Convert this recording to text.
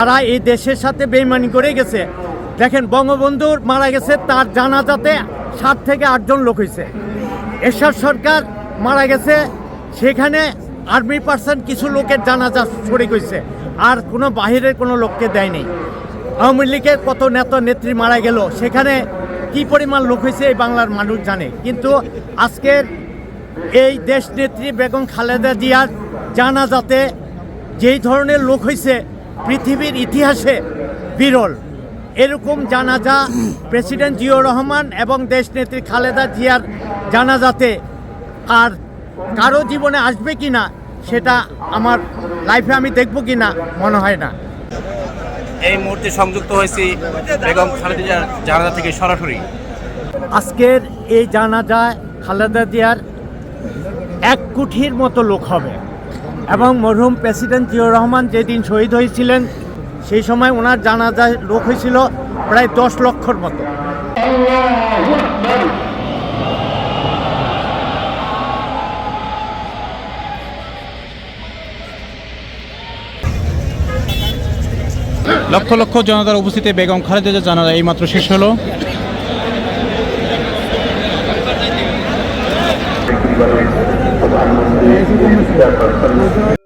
তারা এই দেশের সাথে বেইমানি করে গেছে। দেখেন, বঙ্গবন্ধুর মারা গেছে, তার জানাজাতে সাত থেকে আটজন লোক হয়েছে। এরশাদ সরকার মারা গেছে, সেখানে আর্মি পার্সন কিছু লোকের জানাজা শরিক হয়েছে আর কোনো বাহিরের কোনো লোককে দেয়নি আওয়ামী লীগের কত নেতা নেত্রী মারা গেল, সেখানে কি পরিমাণ লোক হয়েছে এই বাংলার মানুষ জানে। কিন্তু আজকের এই দেশ নেত্রী বেগম খালেদা জিয়ার জানাজাতে যেই ধরনের লোক হয়েছে পৃথিবীর ইতিহাসে বিরল। এরকম জানাজা প্রেসিডেন্ট জিয়াউর রহমান এবং দেশনেত্রী খালেদা জিয়ার জানাজাতে আর কারও জীবনে আসবে কি না সেটা আমার লাইফে আমি দেখব কি না মনে হয় না। এই মুহূর্তে সংযুক্ত হয়েছি বেগম খালেদা জিয়ার জানাজা থেকে সরাসরি। আজকের এই জানাজায় খালেদা জিয়ার এক কোটির মতো লোক হবে। এবং মরহুম প্রেসিডেন্ট জিয়াউর রহমান যেদিন শহীদ হয়েছিলেন, সেই সময় ওনার জানাজায় লোক হয়েছিল প্রায় দশ লক্ষর মতো। লক্ষ লক্ষ জনতার উপস্থিতিতে বেগম খালেদা জানাজা এইমাত্র শেষ হলো। প্রধানমন্ত্রী চেয়ারপারসন Ini juga.